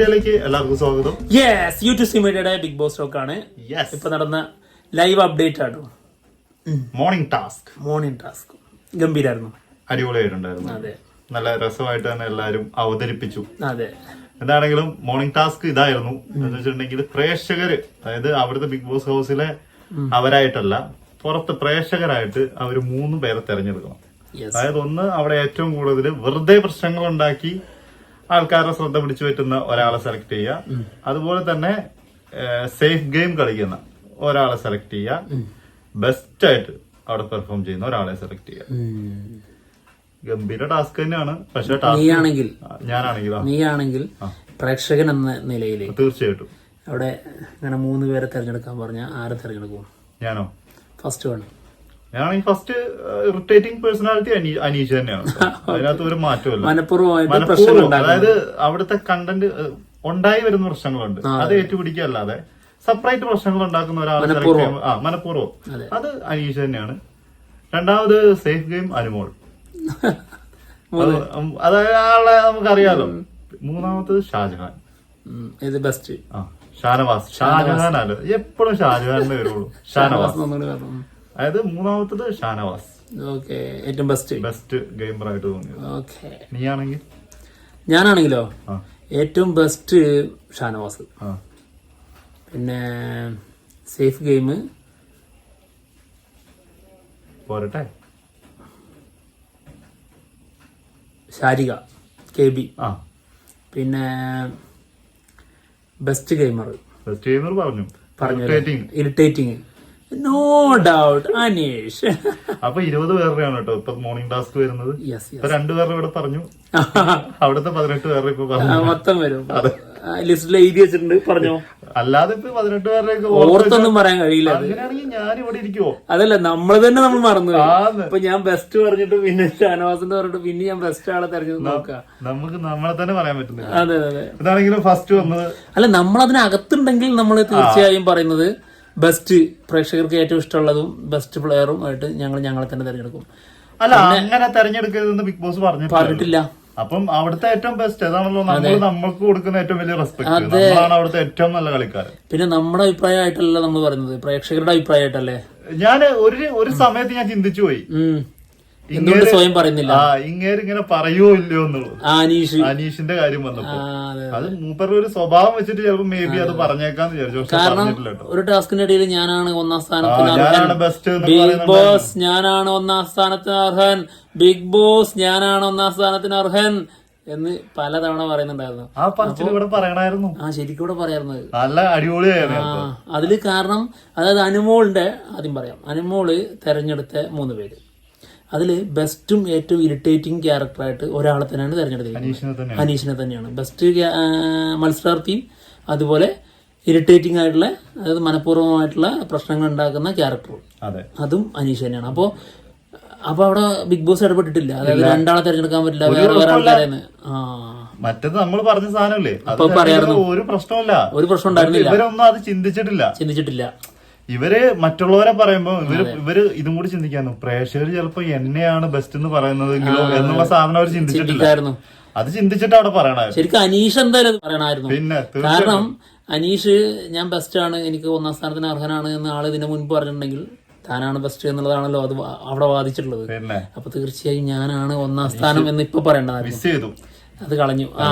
മീഡിയയിലേക്ക് എല്ലാവർക്കും സ്വാഗതം. യെസ് യൂട്യൂബ് മീഡിയയുടെ ബിഗ് ബോസ് ടോക്ക് ആണ്. യെസ് ഇപ്പൊ നടന്ന ലൈവ് അപ്ഡേറ്റ് ആണ് മോർണിംഗ് ടാസ്ക് മോർണിംഗ് ടാസ്ക് ഗംഭീരായിരുന്നു. അടിപൊളിയായിട്ടുണ്ടായിരുന്നു. അതെ. നല്ല രസമായിട്ട് തന്നെ എല്ലാവരും അവതരിപ്പിച്ചു. അതെ. എന്താണെങ്കിലും മോർണിംഗ് ടാസ്ക് ഇതായിരുന്നു. എന്ന് വെച്ചിട്ടുണ്ടെങ്കിൽ പ്രേക്ഷകര് അതായത് അവിടുത്തെ ബിഗ് ബോസ് ഹൗസിലെ അവരായിട്ടല്ല പുറത്ത് പ്രേക്ഷകരായിട്ട് അവർ മൂന്ന് പേരെ തെരഞ്ഞെടുക്കണം. അതായത് ഒന്ന് അവിടെ ഏറ്റവും കൂടുതൽ വെറുതെ പ്രശ്നങ്ങൾ ഉണ്ടാക്കി ആൾക്കാരുടെ ശ്രദ്ധ പിടിച്ചു പറ്റുന്ന ഒരാളെ സെലക്ട് ചെയ്യുക. അതുപോലെ തന്നെ സേഫ് ഗെയിം കളിക്കുന്ന ഒരാളെ സെലക്ട് ചെയ്യുക. ബെസ്റ്റ് ആയിട്ട് അവിടെ പെർഫോം ചെയ്യുന്ന ഒരാളെ സെലക്ട് ചെയ്യുക. ഗംഭീര ടാസ്ക് തന്നെയാണ്. പക്ഷെ ടാസ്ക് നീയാണെങ്കിൽ. ഞാനാണെങ്കിലോ നീയാണെങ്കിൽ പ്രേക്ഷകൻ എന്ന നിലയിൽ തീർച്ചയായിട്ടും. അവിടെ അങ്ങനെ മൂന്ന് പേരെ തെരഞ്ഞെടുക്കാൻ പറഞ്ഞാൽ ആരെ തെരഞ്ഞെടുക്കും? ഞാനോ? ഫസ്റ്റ് വൺ ഞാനാണെങ്കിൽ ഫസ്റ്റ് ഇറിറ്റേറ്റിംഗ് പേഴ്സണാലിറ്റി അനീഷ് തന്നെയാണ്. അതിനകത്ത് ഒരു മാറ്റമല്ല മനഃപൂർവം അതായത് അവിടുത്തെ കണ്ടന്റ് ഉണ്ടായി വരുന്ന പ്രശ്നങ്ങളുണ്ട്. അത് ഏറ്റുപിടിക്കല്ലാതെ സെപ്പറേറ്റ് പ്രശ്നങ്ങൾ ഉണ്ടാക്കുന്ന ഒരാൾ ആ മനഃപൂർവം. അതെ. അനീഷ് തന്നെയാണ്. രണ്ടാമത് സേഫ് ഗെയിം അനുമോൾ. അത് ആളെ നമുക്കറിയാലോ. മൂന്നാമത്തത് ഷാജഹാൻ. ഇത് ബെസ്റ്റ് ആ ഷാനവാസ്. ഷാജഹാൻ അല്ല എപ്പോഴും ഷാജഹാനെ വരുള്ളൂ. ഷാനവാസ് അതായത് മൂന്നാമത്തത് ഷാനവാസ്. ഓക്കെ ഏറ്റവും ബെസ്റ്റ് ബെസ്റ്റ് ഗെയിമർ ആയിട്ട് തോന്നിയത്. ഓക്കെ. നീയാണെങ്കിൽ? ഞാനാണെങ്കിലോ? ഏറ്റവും ബെസ്റ്റ് ഷാനവാസ്. പിന്നെ സേഫ് ഗെയിം പോരട്ടെ? Sharika K B. ആ. പിന്നെ ബെസ്റ്റ് ഗെയിമർ ബെസ്റ്റ് ഗെയിമർ പറഞ്ഞു. പറഞ്ഞു. ഇറിറ്റേറ്റിംഗ് നോ ഡൗട്ട് അനീഷ് അപ്പൊ ഇരുപത് പേരുടെയാണ് കേട്ടോ ഇപ്പൊ മോർണിംഗ് ടാസ്ക് വരുന്നത്. ഇപ്പൊ രണ്ടുപേരുടെ ഇവിടെ പറഞ്ഞു. അവിടുത്തെ പതിനെട്ട് പേരുടെ ഇപ്പൊ പറഞ്ഞു. മൊത്തം വരും. ലിസ്റ്റിൽ എഴുതി വെച്ചിട്ടുണ്ട്. പറഞ്ഞോ? അല്ലാതെ ഇപ്പൊ പതിനെട്ട് പേരുടെ ഓർത്തൊന്നും പറയാൻ കഴിയില്ല അങ്ങനെയാണെങ്കിൽ ഞാൻ ഇവിടെ ഇരിക്കുവോ? അതല്ല നമ്മൾ തന്നെ നമ്മൾ മറന്നു. ഇപ്പൊ ഞാൻ ബെസ്റ്റ് പറഞ്ഞിട്ട് പിന്നെ ഷാനവാസിന്റെ പറഞ്ഞിട്ട് പിന്നെ ഞാൻ ബെസ്റ്റ് ആളെ തെരഞ്ഞെടുത്ത് നോക്കാം. നമുക്ക് നമ്മളെ തന്നെ പറയാൻ പറ്റുന്നില്ല. അതെ അതെ ഇതാണെങ്കിലും ഫസ്റ്റ് വന്നത് അല്ല നമ്മൾ അതിനകത്തുണ്ടെങ്കിൽ നമ്മൾ തീർച്ചയായും പറയുന്നത് ബെസ്റ്റ് പ്രേക്ഷകർക്ക് ഏറ്റവും ഇഷ്ടമുള്ളതും ബെസ്റ്റ് പ്ലെയറും ആയിട്ട് ഞങ്ങൾ ഞങ്ങളെ തന്നെ തിരഞ്ഞെടുക്കും. അല്ല അങ്ങനെ തെരഞ്ഞെടുക്കരുതെന്ന് ബിഗ് ബോസ് പറഞ്ഞു പറഞ്ഞിട്ടില്ല. അപ്പം അവിടുത്തെ ഏറ്റവും ബെസ്റ്റ് ഏതാണല്ലോ? നമ്മൾ നമ്മൾക്ക് കൊടുക്കുന്ന ഏറ്റവും വലിയ റെസ്പെക്ട് നമ്മളാണ് അവിടുത്തെ ഏറ്റവും നല്ല കളിക്കാരൻ. പിന്നെ നമ്മുടെ അഭിപ്രായമായിട്ടല്ല നമ്മൾ പറയുന്നത്. പ്രേക്ഷകരുടെ അഭിപ്രായമായിട്ടല്ലേ? ഞാൻ ഒരു ഒരു സമയത്ത് ഞാൻ ചിന്തിച്ചു പോയി. എന്തുകൊണ്ട് സ്വയം പറയുന്നില്ല? ആ ഇങ്ങേര് ഇങ്ങനെ പറയുമോ ഇല്ലയോ എന്നുള്ളത്. അനീഷ്. അനീഷിന്റെ കാര്യം വന്നപ്പോ. അതെ മൂപ്പരുടെ ഒരു സ്വഭാവം വെച്ചിട്ട് ചിലപ്പോ മേ ബി അത് പറഞ്ഞേക്കാന്ന് വിചാരിച്ചു. ഒരു ടാസ്കിന്റെ ഇടയിൽ ഞാനാണ് ഒന്നാം അർഹൻ. Best big. ബോസ് ഞാനാണ് ഒന്നാം സ്ഥാനത്തിന് അർഹൻ. ബിഗ് ബോസ് ഞാനാണ് ഒന്നാം സ്ഥാനത്തിന് അർഹൻ എന്ന് പലതവണ പറയുന്നുണ്ടായിരുന്നു. ആ പറച്ചിൽ ഇവിടെ പറയണായിരുന്നു. ആ ശരിക്കും ഇവിടെ പറയാറുന്നത് നല്ല അടിപൊളിയായിരുന്നു അതിൽ കാരണം അതായത് അനുമോളിന്റെ ആദ്യം പറയാം അനുമോൾ തെരഞ്ഞെടുത്ത മൂന്ന് പേര്. അതിൽ ബെസ്റ്റും ഏറ്റവും ഇറിറ്റേറ്റിംഗ് ക്യാരക്ടറായിട്ട് ഒരാളെ തന്നെയാണ് തിരഞ്ഞെടുത്തിരിക്കുന്നത്. അനീഷിനെ തന്നെ അനീഷിനെ തന്നെയാണ്. ബെസ്റ്റ് മത്സരാർത്ഥിയും അതുപോലെ ഇറിറ്റേറ്റിംഗ് ആയിട്ടുള്ള അതായത് മനഃപൂർവമായിട്ടുള്ള പ്രശ്നങ്ങൾ ഉണ്ടാക്കുന്ന ക്യാരക്ടറും അതെ. അനീഷ് തന്നെയാണ്. അപ്പോൾ അപ്പൊ അവിടെ ബിഗ് ബോസ് ഇടപെട്ടിട്ടില്ല. അതായത് രണ്ടാളെ തിരഞ്ഞെടുക്കാൻ പറ്റില്ല വേറെ വേറെ ആൾക്കാരെന്ന്. മറ്റത് നമ്മൾ പറഞ്ഞ സാധനമല്ലേ? ഒരു പ്രശ്നമില്ല ഒരു പ്രശ്നം ഉണ്ടായിരുന്നില്ല. ഇവരൊന്നും അത് ചിന്തിച്ചിട്ടില്ല. ചിന്തിച്ചിട്ടില്ല. ഇവർ മറ്റുള്ളവരെ പറയുമ്പോ ഇവർ ഇവർ ഇതും കൂടി ചിന്തിക്കാന്നു പ്രേക്ഷകർ ചിലപ്പോ എന്നെയാണ് ബെസ്റ്റ് എന്ന് പറയുന്നതെങ്കിലോ എന്നുള്ള സാധനം അവർ ചിന്തിച്ചിട്ടില്ല. അത് ചിന്തിച്ചിട്ട് അവിടെ പറയണായിരുന്നു. ശരിക്കും അനീഷ് എന്തായാലും പറയണായിരുന്നു. പിന്നെ കാരണം അനീഷ് ഞാൻ ബെസ്റ്റ് ആണ് എനിക്ക് ഒന്നാം സ്ഥാനത്തിന് അർഹനാണ് എന്ന് ആൾ ഇതിനു മുൻപ് പറഞ്ഞിട്ടുണ്ടെങ്കിൽ താനാണ് ബെസ്റ്റ് എന്നുള്ളതാണല്ലോ അത് അവിടെ വാദിച്ചിട്ടുള്ളത്. അപ്പൊ തീർച്ചയായും ഞാനാണ് ഒന്നാം സ്ഥാനം എന്ന് ഇപ്പൊ പറയേണ്ടതായിരുന്നു. മിസ് ചെയ്തു. അത് കളഞ്ഞു. ആ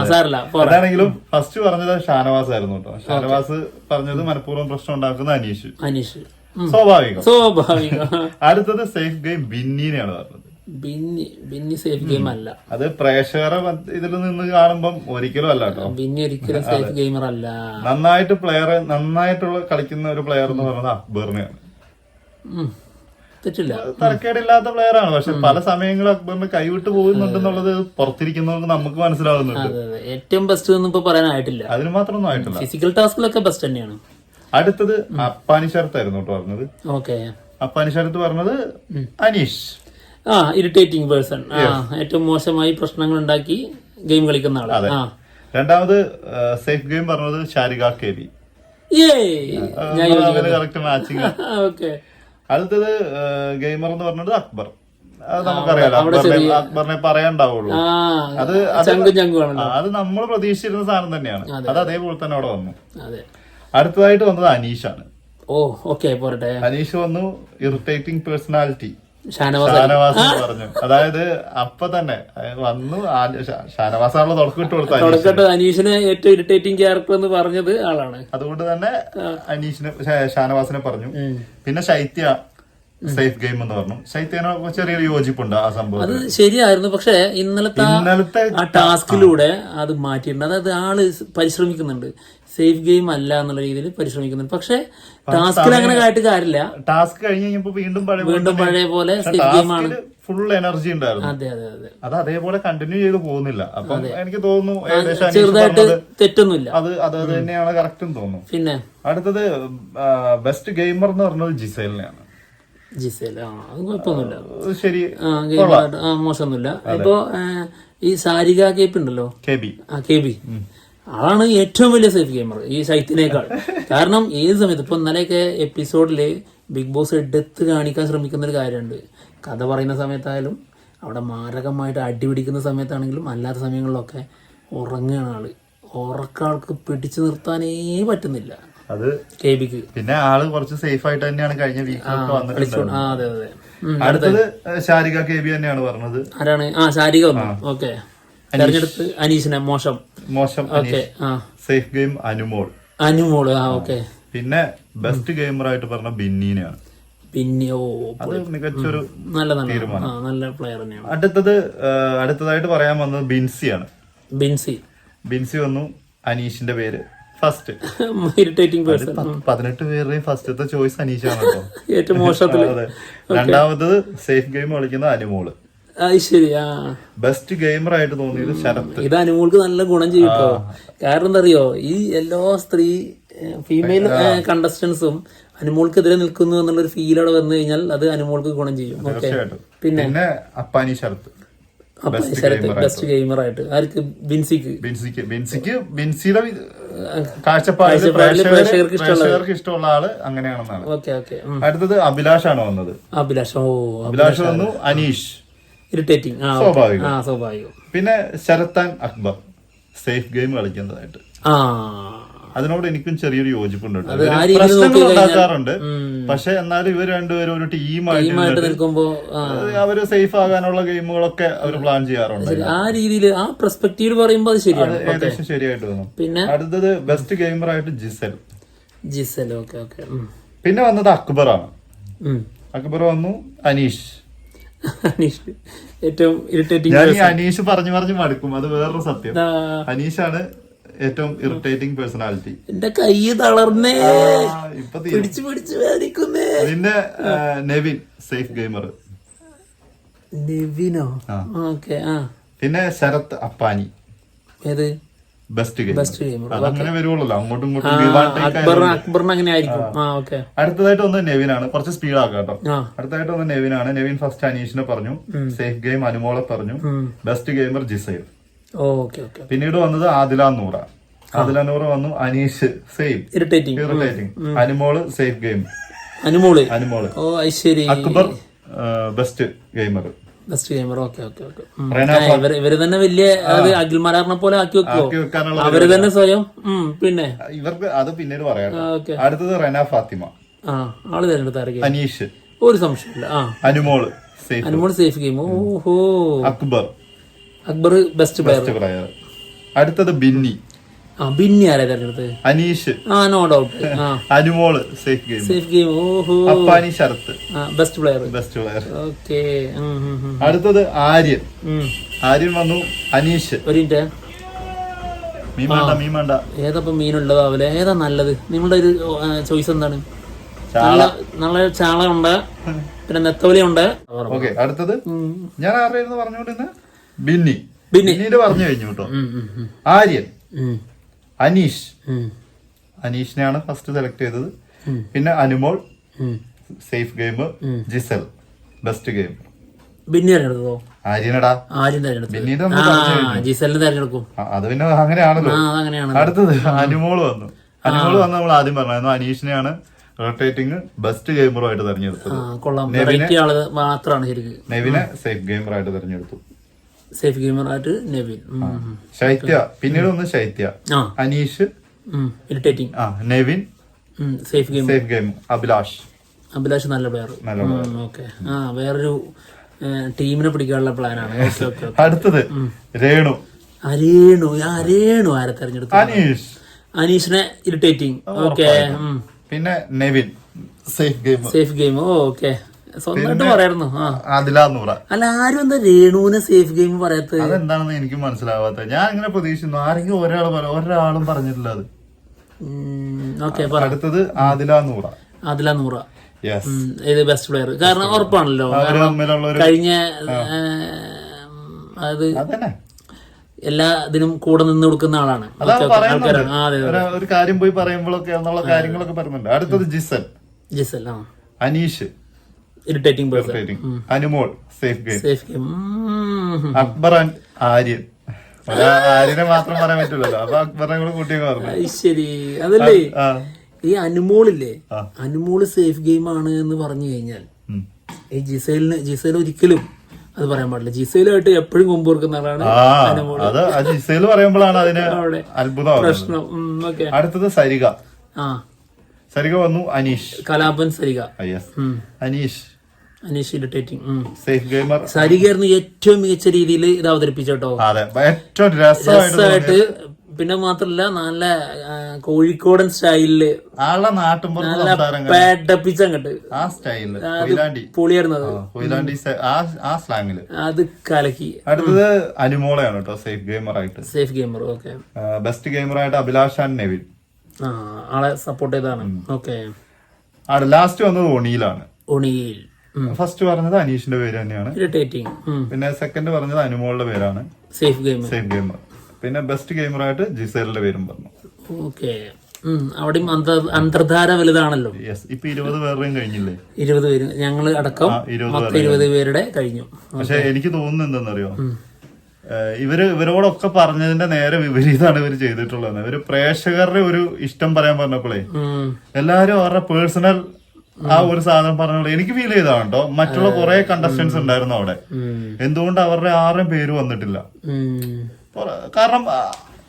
അതാണെങ്കിലും ഫസ്റ്റ് പറഞ്ഞത് ഷാനവാസ് ആയിരുന്നു കേട്ടോ. ഷാനവാസ് പറഞ്ഞത് മനഃപൂർവം പ്രശ്നം ഉണ്ടാക്കുന്ന അനീഷ്. അനീഷ്. സ്വാഭാവികം. സ്വാഭാവികം. അടുത്തത് സേഫ് ഗെയിം ബിന്നിനെയാണ് പറഞ്ഞത്. ബിന്നി ബിന്നി സേഫ് ഗെയിം അല്ല. അത് പ്രേക്ഷകരെ ഇതിൽ നിന്ന് കാണുമ്പം ഒരിക്കലും അല്ല കേട്ടോ. ബിന്നി ഒരിക്കലും സേഫ് ഗെയിമർ അല്ല. നന്നായിട്ട് പ്ലെയർ നന്നായിട്ടുള്ള കളിക്കുന്ന ഒരു പ്ലെയർ എന്ന് പറയുന്നത് അക്ബറിനെയാണ്. തെറ്റില്ല. തരക്കേടില്ലാത്ത പ്ലെയർ ആണ്. പക്ഷെ പല സമയങ്ങളും അക്ബറിന് കൈവിട്ട് പോകുന്നുണ്ടെന്നുള്ളത് പുറത്തിരിക്കുന്നവർക്ക് നമുക്ക് മനസ്സിലാവുന്നുണ്ട് ഏറ്റവും ബെസ്റ്റ് ഒന്നും ഇപ്പൊ പറയാനായിട്ടില്ല. അതിന് മാത്രമൊന്നും ആയിട്ടില്ല. ഫിസിക്കൽ ടാസ്കിലൊക്കെ ബെസ്റ്റ് തന്നെയാണ്. അടുത്തത് അപ്പാനി ശരത്തായിരുന്നു കേട്ടോ പറഞ്ഞത്. ഓക്കെ. അപ്പാനി ശരത്ത് പറഞ്ഞത് അനീഷ്. ആ ഇറിറ്റേറ്റിംഗ് പേഴ്സൺ ആ ഏറ്റവും മോശമായി പ്രശ്നങ്ങൾ ഉണ്ടാക്കി ഗെയിം കളിക്കുന്ന ആൾ. ആ. രണ്ടാമത് സേഫ് ഗെയിം പറഞ്ഞത് ഷാരിക കെ ഞാൻ കറക്റ്റ് മാച്ചിങ് ഓക്കെ. അടുത്തത് ഗെയിമർ എന്ന് പറഞ്ഞത് അക്ബർ. അത് നമുക്കറിയാലോ. അക്ബറിനെ അക്ബറിനെ പറയാണ്ടാവുള്ളൂ അത് അത് നമ്മൾ പ്രതീക്ഷിച്ചിരുന്ന സാധനം തന്നെയാണ്. അത് അതേപോലെ തന്നെ അവിടെ വന്നു. അടുത്തതായിട്ട് വന്നത് അനീഷാണ്. ഓ ഓക്കെ പോരട്ടെ. അനീഷ് വന്നു ഇറിറ്റേറ്റിംഗ് പേഴ്സണാലിറ്റി. ഷാനവാസ് പറഞ്ഞു. അതായത് അപ്പൊ തന്നെ വന്നു ഷാനവാസാണല്ലോ തുടക്കം ഇട്ട് കൊടുത്ത അനീഷ് അനീഷിനെ ഏറ്റവും ഇറിറ്റേറ്റിംഗ് ക്യാരക്ടർ എന്ന് പറഞ്ഞത് ആളാണ്. അതുകൊണ്ട് തന്നെ അനീഷിനെ ഷാനവാസിനെ പറഞ്ഞു. പിന്നെ ശൈത്യ സേഫ് ഗെയിം എന്ന് പറഞ്ഞു. ശൈത്യനെ ചെറിയൊരു യോജിപ്പുണ്ട് ആ സംഭവം അത് ശരിയായിരുന്നു പക്ഷെ ഇന്നലത്തെ ഇന്നലത്തെ ആ ടാസ്കിലൂടെ അത് മാറ്റിയിട്ടുണ്ട്. അതായത് ആൾ പരിശ്രമിക്കുന്നുണ്ട്. സേഫ് ഗെയിം അല്ല എന്നുള്ള രീതിയിൽ പരിശ്രമിക്കുന്നുണ്ട്. പക്ഷെ ടാസ്കിൽ അങ്ങനെ കാട്ടി കാര്യമില്ല. ടാസ്ക് കഴിഞ്ഞ് കഴിഞ്ഞപ്പോ വീണ്ടും പഴയ വീണ്ടും പഴയ പോലെ സേഫ് ഗെയിം ആണ്. ഫുൾ എനർജി ഉണ്ടായിരുന്നു. അതെ അതെ അതെ. അത് അതേപോലെ കണ്ടിന്യൂ ചെയ്ത് പോകുന്നില്ല. അപ്പൊ എനിക്ക് തോന്നുന്നു ഏകദേശം ചെറുതായിട്ട് തെറ്റൊന്നുമില്ല. അത് അത് തന്നെയാണ് കറക്റ്റ് തോന്നുന്നു. പിന്നെ? അടുത്തത് ബെസ്റ്റ് ഗെയിമർ എന്ന് പറഞ്ഞത് ജിസൈലിനെയാണ്. ജിസേല ആ അത് കുഴപ്പമൊന്നുമില്ല. ശരി. ആ മോശമൊന്നുമില്ല. ഇപ്പോ ഈ സാരിക കേപ്പ് ഉണ്ടല്ലോ? K B. ആ കെ ബി. ആളാണ് ഏറ്റവും വലിയ സേഫ് ഗെയിമർ ഈ ശൈത്യനേക്കാൾ കാരണം ഏത് സമയത്ത് ഇപ്പൊ ഇന്നലെയൊക്കെ എപ്പിസോഡിൽ ബിഗ് ബോസ് എടുത്ത് കാണിക്കാൻ ശ്രമിക്കുന്ന ഒരു കാര്യമുണ്ട്. കഥ പറയുന്ന സമയത്തായാലും അവിടെ മാരകമായിട്ട് അടിപിടിക്കുന്ന സമയത്താണെങ്കിലും അല്ലാത്ത സമയങ്ങളിലൊക്കെ ഉറങ്ങുകയാണ് ആൾ. ഉറക്കാൾക്ക് പിടിച്ചു നിർത്താനേ പറ്റുന്നില്ല. അത് കെ ബിക്ക്. പിന്നെ ആൾ കുറച്ച് സേഫ് ആയിട്ട് തന്നെയാണ് കഴിഞ്ഞ വീക്കിലൊക്കെ ആ അതെ അതെ. അടുത്തത് ശാരിക കെ ബി തന്നെയാണ് പറഞ്ഞത്. ആരാണ്? ആ ശാരിക ഓക്കെ. തെരഞ്ഞെടുത്ത് അനീഷിനെ മോശം. മോശം സേഫ് ഗെയിം അനുമോൾ. അനുമോൾ ആ ഓക്കെ. പിന്നെ ബെസ്റ്റ് ഗെയിമർ ആയിട്ട് പറഞ്ഞ ബിന്നീനെയാണ്. പിന്നെ മികച്ചൊരു നല്ല നല്ല പ്ലെയർ തന്നെയാണ്. അടുത്തത് അടുത്തതായിട്ട് പറയാൻ വന്നത് ബിൻസി ആണ് ബിൻസി. ബിൻസി വന്നു അനീഷിന്റെ പേര്. ഫസ്റ്റ് ഇറിറ്റേറ്റിംഗ് പതിനെട്ട് പേരുടെയും ഫസ്റ്റത്തെ ചോയ്സ് അനീഷാണ് ഏറ്റവും മോശത്തിൽ രണ്ടാമത് സേഫ് ഗെയിം കളിക്കുന്ന അനുമോൾ. ശരി ആ. ബെസ്റ്റ് ഗെയിമർ ആയിട്ട് തോന്നിയത് ശരത്ത് ഇത് അനുമോൾക്ക് നല്ല ഗുണം ചെയ്യും കേട്ടോ കാരണം എന്താ അറിയോ ഈ എല്ലാ സ്ത്രീ ഫീമെയിൽ കണ്ടസ്റ്റൻസും അനുമോൾക്കെതിരെ നിൽക്കുന്നു എന്നുള്ളൊരു ഫീൽ അവിടെ വന്നു കഴിഞ്ഞാൽ അത് അനുമോൾക്ക് ഗുണം ചെയ്യും. ഓക്കെ പിന്നെ? അപ്പാനി ശരത്ത് അപ്പാനി ശരത്ത് ബെസ്റ്റ് ഗെയിമർ ആയിട്ട്. ആർക്ക്? ബിൻസിക്ക്. ബിൻസിക്ക്. ബിൻസിക്ക് ബിൻസിയുടെ കാഴ്ചപ്പാടിൽ പ്രേക്ഷകർക്ക് ഇഷ്ടമുള്ള ആൾ അങ്ങനെയാണെന്നാണ്. അടുത്തത് അഭിലാഷാണ് വന്നത്. അഭിലാഷ് ഓ അഭിലാഷ് വന്നു അനീഷ്. ഇറിറ്റേറ്റിംഗ്. ആ. സ്വാഭാവികം. ആ സ്വാഭാവികം. പിന്നെ ശരത്താൻ അക്ബർ സേഫ് ഗെയിം കളിക്കുന്നതായിട്ട്. ആ. അതിനോട് എനിക്കും ചെറിയൊരു യോജിപ്പുണ്ട് കേട്ടോ. അത് ഇവർ ആ രീതിയിൽ പ്രശ്നങ്ങൾ നോക്കിക്കഴിഞ്ഞാൽ- ഉണ്ടാക്കാറുണ്ട്. പക്ഷെ എന്നാലും ഇവർ രണ്ടുപേരും ഒരു ടീമായിട്ട് ടീമായിട്ട് നിൽക്കുമ്പോ ആ, അവർ സേഫ് ആകാനുള്ള ഗെയിമുകളൊക്കെ അവർ പ്ലാൻ ചെയ്യാറുണ്ട്. ആ രീതിയിൽ ആ പെർസ്പെക്റ്റീവ് പറയുമ്പോൾ അത് ശരിയാണ്. ഏകദേശം ശരിയായിട്ട് തോന്നും. പിന്നെ? അടുത്തത് ബെസ്റ്റ് ഗെയിമർ ആയിട്ട് ജിസൽ. Jisal okay okay. പിന്നെ വന്നത് അക്ബറാണ്. അക്ബർ വന്നു അനീഷ്. അനീഷ് ഏറ്റവും ഇറിറ്റേറ്റിംഗ് ഞാൻ അനീഷ് പറഞ്ഞു പറഞ്ഞു മടുക്കും. അത് വേറൊരു സത്യം. അനീഷാണ് ഏറ്റവും ഇറിറ്റേറ്റിംഗ് പേഴ്സണാലിറ്റി എന്റെ കൈ തളർന്നേ. പിടിച്ചു പിടിച്ചു വേദിക്കുന്നേ നിന്റെ നെവിൻ സേഫ് ഗെയിമർ നെവിനോ? ഓക്കെ ആ. പിന്നെ ശരത് അപ്പാനി. ഏത്? ബെസ്റ്റ് ബെസ്റ്റ് വരുവുള്ളൂ അങ്ങോട്ടും ഇങ്ങോട്ടും അക്ബറിന് അങ്ങനെ ആയിരിക്കും അടുത്തതായിട്ട് ഒന്ന് നെവിനാണ് കുറച്ച് സ്പീഡ് ആക്കാം കേട്ടോ. അടുത്തതായിട്ട് നെവിൻ നെവിനാണ് നെവിൻ ഫസ്റ്റ് അനീഷിനെ പറഞ്ഞു. സേഫ് ഗെയിം അനുമോളെ പറഞ്ഞു. Best gamer ജിസൈൽ. ഓക്കെ പിന്നീട് വന്നത് ആദില നൂറ. ആദില നൂറ വന്നു Aneesh same irritating irritating Anumol safe game Anumol. Anumol. ഓ ശരി. Akbar best gamer best gamer okay okay okay. ഇവർ ഇവർ തന്നെ വലിയ അത് അഖിൽ മരാറിനെ പോലെ ആക്കി വെക്കുവോ? അവർ തന്നെ സ്വയം പിന്നെ? ഇവർക്ക് അത് പിന്നീട് പറയാം അടുത്തത് റെന ഫാത്തിമ. ആ ആൾ തിരഞ്ഞെടുത്ത അനീഷ്. ഒരു സംശയമില്ല ആ. Anumol safe. Anumol safe game. ഓഹോ. അക്ബർ. Akbar best player. അടുത്തത് ബിന്നി. ബിന്നി ആരാ തിരഞ്ഞെടുത്തത്? അനീഷ്. ആ no doubt Anumol safe game safe game ഓഹോ. Appani Sarath. Best player best player okay അടുത്തത് ആര്യൻ. ആര്യൻ വന്നു അനീഷ്. ഒരു മിനിറ്റ് വേണ്ട ഏതാ നല്ലത്? നിങ്ങളുടെ ഒരു ചോയ്സ് എന്താണ്. നല്ല നല്ല ചാള ഉണ്ട്. പിന്നെ നെത്തോലി ഉണ്ട്. ഓക്കെ അടുത്തത്. ഞാൻ ആരുടെ പറഞ്ഞുകൊണ്ടിരുന്ന? ബിന്നി. ബിന്നി. ബിന്നിയുടെ പറഞ്ഞു കഴിഞ്ഞു കേട്ടോ. ആര്യൻ. അനീഷ്. അനീഷിനെയാണ് ഫസ്റ്റ് സെലക്ട് ചെയ്തത്. പിന്നെ Anumol. Safe game Jisal. Best game Binny തിരഞ്ഞെടുത്തോ ആര്യനടാ. ആദ്യം തിരഞ്ഞെടുത്തു ബിന്നിയുടെ ആ നമ്മൾ പറഞ്ഞു ജിസലിന് തിരഞ്ഞെടുക്കും. അത് പിന്നെ അങ്ങനെയാണല്ലോ. അടുത്തത് അനുമോൾ വന്നു. അനുമോൾ വന്ന് നമ്മൾ ആദ്യം പറഞ്ഞായിരുന്നു അനീഷിനെയാണ് റൊട്ടേറ്റിംഗ് ബെസ്റ്റ് ഗെയിമറുമായിട്ട് തെരഞ്ഞെടുത്തത്. നെവിനെ സേഫ് ഗെയിമറായിട്ട് തെരഞ്ഞെടുത്തു. സേഫ് ഗെയിമറായിട്ട് നെവിൻ. ശൈത്യ. പിന്നീട് ഒന്ന് ശൈത്യ. അനീഷ്. ഇറിറ്റേറ്റിംഗ്. ആ Nevin. Safe game safe game Abhilash. Abhilash നല്ല പ്ലെയർ ഓക്കെ. ആ വേറൊരു ടീമിനെ പിടിക്കാനുള്ള പ്ലാനാണ് അടുത്തത്. രേണു. അരേണു. അരേണു ആരെ തെരഞ്ഞെടുത്തു? അനീഷ്. അനീഷിനെ ഇറിറ്റേറ്റിംഗ്. ഓക്കെ പിന്നെ Nevin. Safe game safe game okay. സ്വന്തമായിട്ട് പറയായിരുന്നു. ആ. ആദില നൂറ. അല്ല ആരും എന്താ രേണുവിനെ സേഫ് ഗെയിം പറയാത്തത്? അതെന്താണെന്ന് എനിക്ക് മനസ്സിലാവാത്ത ഞാൻ ഇങ്ങനെ പ്രതീക്ഷിക്കുന്നു ആരെങ്കിലും ഒരാൾ പറയാം ഒരാളും പറഞ്ഞിട്ടില്ല അത്. ഓക്കെ അടുത്തത് ആദില നൂറ. ആദില നൂറ. ഇത് ബെസ്റ്റ് പ്ലെയർ കാരണം ഉറപ്പാണല്ലോ. കഴിഞ്ഞ അത് എല്ലാ ഇതിനും കൂടെ നിന്ന് കൊടുക്കുന്ന ആളാണ്. ഒരു- കാര്യം പോയി പറയുമ്പോഴൊക്കെ കാര്യങ്ങളൊക്കെ പറയുന്നുണ്ട് അടുത്തത് ജിസൽ. ജിസൽ ആ. Aneesh. Irritating person Anumol safe game safe game Akbar and Aryan. ആര്യനെ മാത്രം പറയാൻ പറ്റില്ലല്ലോ അപ്പൊ അക്ബറിനെ കൂടെ കൂട്ടിയൊക്കെ പറഞ്ഞു. ശരി. അതല്ലേ? ഈ അനുമോളില്ലേ. അനുമോൾ സേഫ് ഗെയിം ആണ് എന്ന് പറഞ്ഞു കഴിഞ്ഞാൽ. ഈ ജിസൈലിന് ജിസൈൽ ഒരിക്കലും അത് പറയാൻ പാടില്ല. ജിസൈലുമായിട്ട് എപ്പോഴും കൊമ്പുറക്കുന്ന ആളാണ് ആ അത് ആ ജിസയിൽ പറയുമ്പോഴാണ് അതിന് അവിടെ അത്ഭുതമാകുന്നത് പ്രശ്നം. അടുത്തത് സരിക ആ. സരിക വന്നു Aneesh. കലാപൻ Sarika Aneesh. Aneesh irritating safe gamer സരികയായിരുന്നു ഏറ്റവും മികച്ച രീതിയിൽ ഇത് അവതരിപ്പിച്ചോ അതെ. ഏറ്റവും രസമായിട്ട് പിന്നെ മാത്രല്ല നല്ല കോഴിക്കോടൻ സ്റ്റൈലിൽ ആളുടെ നാട്ടുമ്പുറത്ത് സംസാരങ്ങൾ പേട്ടപ്പിച്ച് അങ്ങോട്ട്. ആ സ്റ്റൈലിൽ പൊളിയായിരുന്നത് ആ, സ്ലാങ്ങിൽ അത്. കലക്കി. അടുത്തത് അനുമോളയാണ് കേട്ടോ സേഫ് ഗെയിമറായിട്ട് സേഫ് ഗെയിമർ ഓക്കെ ബെസ്റ്റ് ഗെയിമറായിട്ട് അഭിലാഷ് ആൻഡ് നെവിൻ. ആളെ സപ്പോർട്ട് ചെയ്താണ് ഓക്കെ ലാസ്റ്റ് വന്നത് ഒണിയിലാണ്. ഒണിയിൽ. ഫസ്റ്റ് പറഞ്ഞത് അനീഷിന്റെ പേര് തന്നെയാണ്. ഇറിറ്റേറ്റിംഗ് പിന്നെ സെക്കൻഡ് പറഞ്ഞത് അനുമോളുടെ പേരാണ്. സേഫ് ഗെയിം സേഫ് ഗെയിമർ പിന്നെ ബെസ്റ്റ് ഗെയിമറായിട്ട് ജിസേലിന്റെ പേരും പറഞ്ഞു. ഓക്കെ അവിടെയും അന്തർ അന്തർധാര വലുതാണല്ലോ. ഇപ്പൊ ഇരുപത് പേരുടെയും കഴിഞ്ഞില്ലേ? ഇരുപത് പേര്. ഞങ്ങൾ അടക്കം ഇരുപത് പേരുടെ കഴിഞ്ഞു. പക്ഷെ എനിക്ക് തോന്നുന്നു എന്താണെന്നറിയോ? ഇവർ ഇവരോടൊക്കെ പറഞ്ഞതിന്റെ നേരെ വിപരീതമാണ് ഇവർ ചെയ്തിട്ടുള്ളത് ഇവർ പ്രേക്ഷകരുടെ ഒരു ഇഷ്ടം പറയാൻ പറഞ്ഞപ്പോഴേ. എല്ലാരും അവരുടെ പേഴ്സണൽ ആ ഒരു സാധനം പറഞ്ഞോളൂ. എനിക്ക് ഫീൽ ചെയ്താണ് കേട്ടോ മറ്റുള്ള കുറെ കണ്ടസ്റ്റൻസ് ഉണ്ടായിരുന്നു അവിടെ. എന്തുകൊണ്ട് അവരുടെ ആരും പേര് വന്നിട്ടില്ല. കാരണം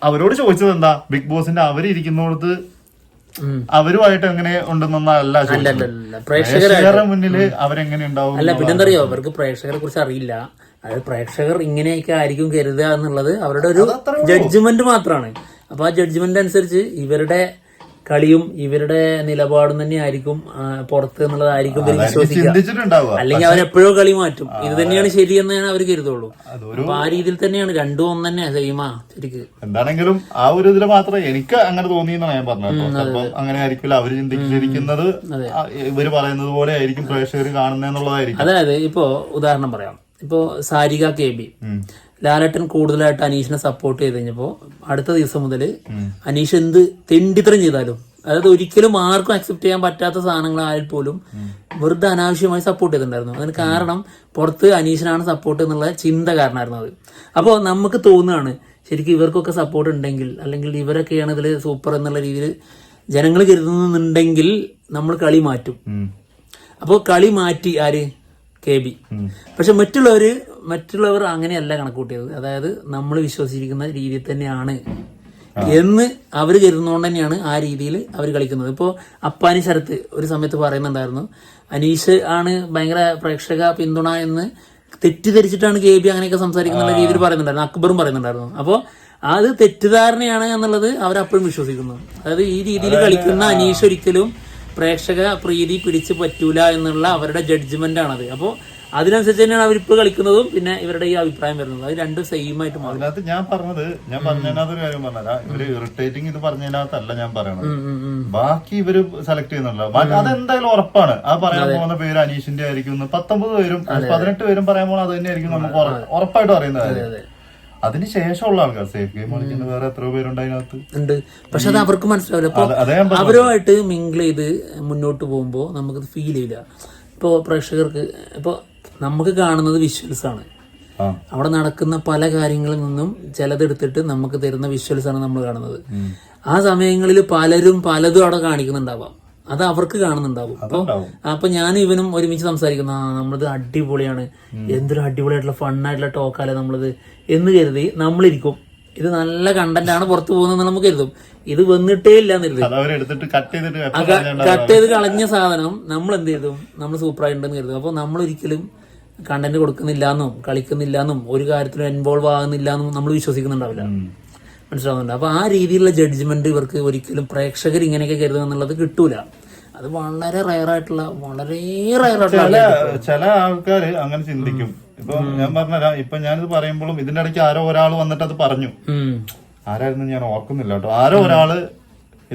അവരോട് ചോദിച്ചത് എന്താ? ബിഗ് ബോസിന്റെ അവരിയ്ക്കുന്നിടത്ത്. അവരുമായിട്ട് എങ്ങനെ ഉണ്ടെന്നല്ല പ്രേക്ഷകരുടെ മുന്നിൽ അവരെങ്ങനെ ഉണ്ടാവും അല്ല പിന്നെന്തറിയോ? അവർക്ക് പ്രേക്ഷകരെ കുറിച്ച് അറിയില്ല. അത് പ്രേക്ഷകർ ഇങ്ങനെയൊക്കെ ആയിരിക്കും കരുതുക എന്നുള്ളത് അവരുടെ ഒരു ജഡ്ജ്മെന്റ് മാത്രമാണ് അപ്പൊ ആ ജഡ്ജ്മെന്റ് അനുസരിച്ച് ഇവരുടെ കളിയും ഇവരുടെ നിലപാടും തന്നെ ആയിരിക്കും ആ, പുറത്ത് എന്നുള്ളതായിരിക്കും ഇവർ വിശ്വസിക്കുക. അല്ലെങ്കിൽ എപ്പോഴും കളി മാറ്റും. ഇത് തന്നെയാണ് ശരിയെന്നാണ് അവർ കരുതുള്ളൂ. അപ്പൊ ആ രീതിയിൽ തന്നെയാണ് രണ്ടും ഒന്ന് തന്നെ സെയിമാ ശരിക്ക്. എന്താണെങ്കിലും ആ ഒരു ഇതിൽ മാത്രമേ എനിക്ക് അങ്ങനെ തോന്നിയെന്നാണ് ഞാൻ പറഞ്ഞത്. അങ്ങനെ ആയിരിക്കില്ല. അവർ ചിന്തിച്ചിരിക്കുന്നത് ഇവർ പറയുന്നത് പോലെ ആയിരിക്കും പ്രേക്ഷകർ കാണുന്നതെന്നുള്ളതായിരിക്കും. അതായത് ഇപ്പോ ഉദാഹരണം പറയാം. ഇപ്പോ സാരിക കെ ബി. ലാലട്ടൻ കൂടുതലായിട്ട് അനീഷിനെ സപ്പോർട്ട് ചെയ്ത് കഴിഞ്ഞപ്പോ അടുത്ത ദിവസം മുതൽ അനീഷ് എന്ത് തെണ്ടിത്തരം ചെയ്താലും അതായത് ഒരിക്കലും ആർക്കും അക്സെപ്റ്റ് ചെയ്യാൻ പറ്റാത്ത സാധനങ്ങളായാൽ പോലും വെറുതെ അനാവശ്യമായി സപ്പോർട്ട് ചെയ്തിട്ടുണ്ടായിരുന്നു. അതിന് കാരണം പുറത്ത് അനീഷിനാണ് സപ്പോർട്ട് എന്നുള്ള ചിന്ത കാരണമായിരുന്നു അത് അപ്പോൾ നമുക്ക് തോന്നുകയാണ് ശരിക്കും ഇവർക്കൊക്കെ സപ്പോർട്ട് ഉണ്ടെങ്കിൽ അല്ലെങ്കിൽ ഇവരൊക്കെയാണ് ഇതിൽ സൂപ്പർ എന്നുള്ള രീതിയിൽ ജനങ്ങൾ കരുതുന്നുണ്ടെങ്കിൽ നമ്മൾ കളി മാറ്റും. അപ്പോൾ കളി മാറ്റി ആര്? K B. പക്ഷെ മറ്റുള്ളവര് മറ്റുള്ളവർ അങ്ങനെയല്ല കണക്കൂട്ടിയത്. അതായത് നമ്മൾ വിശ്വസിച്ചിരിക്കുന്ന രീതിയിൽ തന്നെയാണ് എന്ന് അവർ കരുതുന്നതുകൊണ്ട് തന്നെയാണ് ആ രീതിയിൽ അവർ കളിക്കുന്നത്. ഇപ്പോൾ അപ്പാനി ശരത്ത് ഒരു സമയത്ത് പറയുന്നുണ്ടായിരുന്നു അനീഷ് ആണ് ഭയങ്കര പ്രേക്ഷക പിന്തുണ എന്ന് തെറ്റിദ്ധരിച്ചിട്ടാണ് കെ ബി അങ്ങനെയൊക്കെ സംസാരിക്കുന്ന രീതിയിൽ പറയുന്നുണ്ടായിരുന്നു. അക്ബറും പറയുന്നുണ്ടായിരുന്നു. അപ്പോൾ അത് തെറ്റിദ്ധാരണയാണ് എന്നുള്ളത് അവരപ്പോഴും വിശ്വസിക്കുന്നു. അതായത് ഈ രീതിയിൽ കളിക്കുന്ന അനീഷ് ഒരിക്കലും പ്രേക്ഷക പ്രീതി പിടിച്ചു പറ്റൂല എന്നുള്ള അവരുടെ ജഡ്ജ്മെന്റ് ആണത്. അപ്പോൾ അതിനനുസരിച്ച് തന്നെയാണ് അവരിപ്പോൾ കളിക്കുന്നതും പിന്നെ ഇവരുടെ ഈ അഭിപ്രായം വരുന്നത്. അത് രണ്ടും സെയിം ആയിട്ട് മാറും. അതിനകത്ത് ഞാൻ പറഞ്ഞത് ഞാൻ പറഞ്ഞതിനകത്ത് ഒരു കാര്യം പറഞ്ഞാൽ ഇവർ ഇറിറ്റേറ്റിംഗ് ഇത് പറഞ്ഞതിനകത്തല്ല ഞാൻ പറയണത്. ബാക്കി ഇവർ സെലക്ട് ചെയ്യുന്നുണ്ടല്ലോ. ബാക്കി അതെന്തായാലും ഉറപ്പാണ്. ആ പറയാൻ പോകുന്ന പേര് അനീഷിന്റെ ആയിരിക്കും. പത്തൊമ്പത് പേരും പതിനെട്ട് പേരും പറയാൻ പോകുന്നത് അത് തന്നെയായിരിക്കും നമുക്ക് ഉറപ്പായിട്ട് അറിയുന്ന കാര്യം. അതെ. അതിന് ശേഷമുള്ള ആൾക്കാർ സേഫ് ഗെയിം കളിക്കുന്ന വേറെ എത്ര പേരുണ്ട് അതിനകത്ത്. ഉണ്ട്. പക്ഷെ അത് അവർക്ക് മനസ്സിലാവില്ല. അവരുമായിട്ട് മിങ്കിൾ ചെയ്ത് മുന്നോട്ട് പോകുമ്പോൾ നമുക്കത് ഫീൽ ചെയ്യില്ല. ഇപ്പോൾ പ്രേക്ഷകർക്ക് ഇപ്പോൾ നമുക്ക് കാണുന്നത് വിഷ്വൽസ് ആണ്. അവിടെ നടക്കുന്ന പല കാര്യങ്ങളിൽ നിന്നും ചിലതെടുത്തിട്ട് നമുക്ക് തരുന്ന വിഷ്വൽസ് ആണ് നമ്മൾ കാണുന്നത്. ആ സമയങ്ങളിൽ പലരും പലതും അവിടെ കാണിക്കുന്നുണ്ടാവാം. അത് അവർക്ക് കാണുന്നുണ്ടാവും. അപ്പൊ അപ്പൊ ഞാൻ ഇവനും ഒരുമിച്ച് സംസാരിക്കുന്നു. ആ നമ്മളത് അടിപൊളിയാണ്. എന്തൊരു അടിപൊളിയായിട്ടുള്ള ഫണ്ണായിട്ടുള്ള ടോക്കാലേ നമ്മളിത് എന്ന് കരുതി നമ്മളിരിക്കും. ഇത് നല്ല കണ്ടന്റ് ആണ് പുറത്തു പോകുന്നത് നമുക്ക് കരുതും. ഇത് വന്നിട്ടേ ഇല്ല കട്ട് ചെയ്ത് കളഞ്ഞ സാധനം നമ്മൾ എന്ത് ചെയ്തു? നമ്മൾ സൂപ്പറായിട്ടുണ്ടെന്ന് കരുതും. അപ്പൊ നമ്മൾ ഒരിക്കലും കണ്ടന്റ് കൊടുക്കുന്നില്ല എന്നും കളിക്കുന്നില്ല എന്നും ഒരു കാര്യത്തിലും ഇൻവോൾവ് ആകുന്നില്ല എന്നും നമ്മൾ വിശ്വസിക്കുന്നുണ്ടാവില്ല. മനസ്സിലാവുന്നുണ്ട്. അപ്പൊ ആ രീതിയിലുള്ള ജഡ്ജ്മെന്റ് ഇവർക്ക് ഒരിക്കലും പ്രേക്ഷകർ ഇങ്ങനെയൊക്കെ കരുതുക എന്നുള്ളത് കിട്ടൂല. അത് വളരെ റയറായിട്ടുള്ള വളരെ റയറായിട്ടുള്ള ആയിട്ടുള്ള ചില ആൾക്കാര് അങ്ങനെ ചിന്തിക്കും. ഇപ്പൊ ഞാൻ പറഞ്ഞുതരാം. ഇപ്പൊ ഞാനിത് പറയുമ്പോഴും ഇതിന്റെ ഇടയ്ക്ക് ആരോ ഒരാൾ വന്നിട്ട് അത് പറഞ്ഞു. ആരായിരുന്നു ഞാൻ ഓർക്കുന്നില്ല കേട്ടോ. ആരോ ഒരാൾ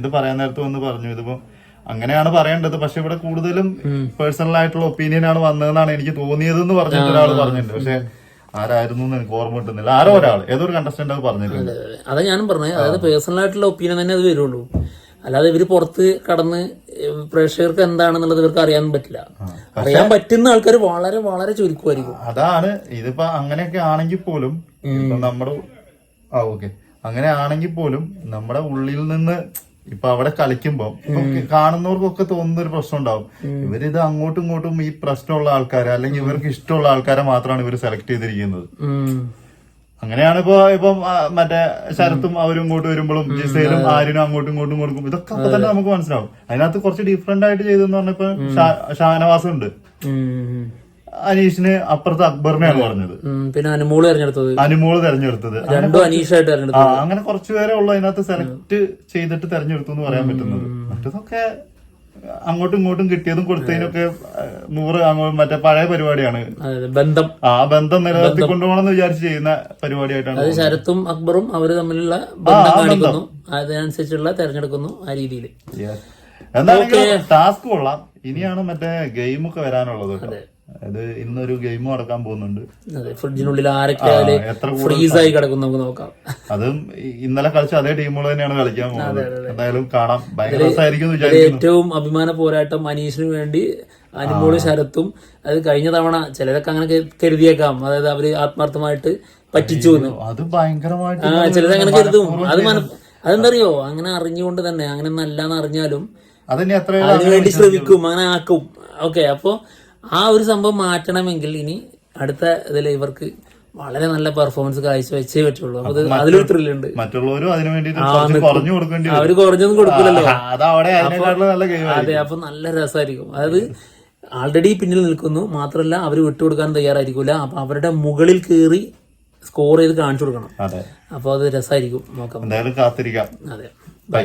ഇത് പറയാൻ നേരത്ത് വന്ന് പറഞ്ഞു. ഇതിപ്പോ അങ്ങനെയാണ് പറയേണ്ടത്. പക്ഷെ ഇവിടെ കൂടുതലും പേഴ്സണൽ ആയിട്ടുള്ള ഒപ്പീനിയൻ ആണ് വന്നതെന്നാണ് എനിക്ക് തോന്നിയത് എന്ന് പറഞ്ഞിട്ട് ഒരാൾ പറഞ്ഞിട്ടുണ്ട്. പക്ഷെ ആരായിരുന്നു എന്ന് എനിക്ക് ഓർമ്മ കിട്ടുന്നില്ല. ആരോ ഒരാൾ ഏതൊരു കണ്ടസ്റ്റന്റ് അത് പറഞ്ഞിട്ടുണ്ട്. അതാ ഞാനും പറഞ്ഞത് അതായത് പേഴ്സണൽ ആയിട്ടുള്ള ഒപ്പീനിയൻ തന്നെ അത് വരുള്ളൂ. അല്ലാതെ ഇവർ പുറത്ത് കടന്ന് പ്രേക്ഷകർക്ക് എന്താണെന്നുള്ളത് ഇവർക്ക് അറിയാൻ പറ്റില്ല. അറിയാൻ പറ്റുന്ന ആൾക്കാർ വളരെ വളരെ ചുരുക്കുമായിരിക്കും. അതാണ്. ഇതിപ്പോ അങ്ങനെയൊക്കെ ആണെങ്കിൽ പോലും നമ്മുടെ ആ ഓക്കെ. അങ്ങനെ ആണെങ്കിൽ പോലും നമ്മുടെ ഉള്ളിൽ നിന്ന് ഇപ്പൊ അവിടെ കളിക്കുമ്പോ കാണുന്നവർക്കൊക്കെ തോന്നുന്ന ഒരു പ്രശ്നം ഉണ്ടാവും ഇവരിത് അങ്ങോട്ടും ഇങ്ങോട്ടും ഈ പ്രശ്നമുള്ള ആൾക്കാരെ അല്ലെങ്കിൽ ഇവർക്ക് ഇഷ്ടമുള്ള ആൾക്കാരെ മാത്രമാണ് ഇവർ സെലക്ട് ചെയ്തിരിക്കുന്നത്. അങ്ങനെയാണ് ഇപ്പൊ ഇപ്പം മറ്റേ ശരത്തും അവരും ഇങ്ങോട്ട് വരുമ്പോഴും ജിസയിലും ആരിനും അങ്ങോട്ടും ഇങ്ങോട്ടും കൊടുക്കും ഇതൊക്കെ അപ്പൊ തന്നെ നമുക്ക് മനസ്സിലാവും. അതിനകത്ത് കുറച്ച് ഡിഫറെന്റ് ആയിട്ട് ചെയ്തെന്ന് പറഞ്ഞപ്പോ ഷാനവാസം ഉണ്ട്. അനീഷിന് അപ്പുറത്ത് അക്ബറിനെയാണ് പറഞ്ഞത്. പിന്നെ അനുമോൾ തെരഞ്ഞെടുത്തത്. അനുമോൾ തെരഞ്ഞെടുത്തത്. രണ്ടും അനീഷായിട്ട് തെരഞ്ഞെടുത്തത്. അങ്ങനെ കുറച്ചുപേരെ ഉള്ളു അതിനകത്ത് സെലക്ട് ചെയ്തിട്ട് തെരഞ്ഞെടുത്തു എന്ന് പറയാൻ പറ്റുന്നത്. മറ്റതൊക്കെ അങ്ങോട്ടും ഇങ്ങോട്ടും കിട്ടിയതും കൊടുത്തതിനൊക്കെ നൂറ് മറ്റേ പഴയ പരിപാടിയാണ്. ബന്ധം. ആ ബന്ധം നിലനിർത്തി കൊണ്ടുപോകണമെന്ന് വിചാരിച്ച് ചെയ്യുന്ന പരിപാടിയായിട്ടാണ് അത് ശരത്തും അക്ബറും അവർ തമ്മിലുള്ള ബന്ധം കാണിക്കുന്നു. അതിനനുസരിച്ചുള്ള തെരഞ്ഞെടുക്കുന്നു ആ രീതിയിൽ എന്തായാലും ടാസ്ക് കൊള്ളാം. ഇനിയാണ് മറ്റേ ഗെയിമൊക്കെ വരാനുള്ളത് കേട്ടോ. അത് ഇന്നൊരു ഗെയിം നടക്കാൻ പോകുന്നുണ്ട്. ഫ്രിഡ്ജിനുള്ളിൽ ആരൊക്കെ ഫ്രീസ് ആയി കിടക്കും നമുക്ക് നോക്കാം. അതും ഇന്നലെ കളിച്ച അതേ ടീമുകൾ തന്നെയാണ് കളിക്കാൻ പോകുന്നത്. എന്തായാലും കാണാം. ഭയങ്കര ഏറ്റവും അഭിമാന പോരാട്ടം അനീഷിന് വേണ്ടി അനുമോൾ ശരത്തും അത് കഴിഞ്ഞ തവണ ചിലരൊക്കെ അങ്ങനെ കരുതിയേക്കാം. അതായത് അവർ ആത്മാർത്ഥമായിട്ട് പറ്റിച്ചു അത് ഭയങ്കരമായിട്ട് ആ കരുതും. അത് അതെന്തറിയോ? അങ്ങനെ അറിഞ്ഞുകൊണ്ട് തന്നെ അങ്ങനെ നല്ലാന്ന് അറിഞ്ഞാലും അതിന് വേണ്ടി ശ്രമിക്കും അങ്ങനെ ആക്കും. ഓക്കെ അപ്പോ ആ ഒരു സംഭവം മാറ്റണമെങ്കിൽ ഇനി അടുത്ത ഇതിൽ ഇവർക്ക് വളരെ നല്ല പെർഫോമൻസ് കാഴ്ചവെച്ചേ പറ്റുള്ളൂ. അപ്പൊ അതിലൊരു ത്രില്ലുണ്ട് മറ്റുള്ളവരും അതിനു വേണ്ടി കുറഞ്ഞു കൊടുക്കേണ്ടി അവർ കുറഞ്ഞൊന്നും കൊടുക്കില്ലല്ലോ അതെ അപ്പൊ നല്ല രസമായിരിക്കും അതായത് ആൾറെഡി പിന്നിൽ നിൽക്കുന്നു. മാത്രമല്ല അവർ വിട്ടുകൊടുക്കാൻ തയ്യാറായിരിക്കില്ല അപ്പൊ അവരുടെ മുകളിൽ കയറി സ്കോർ ചെയ്ത് കാണിച്ചു കൊടുക്കണം. അപ്പൊ അത് രസമായിരിക്കും നോക്കാം. എന്തായാലും കാത്തിരിക്കാം. അതെ. ബൈ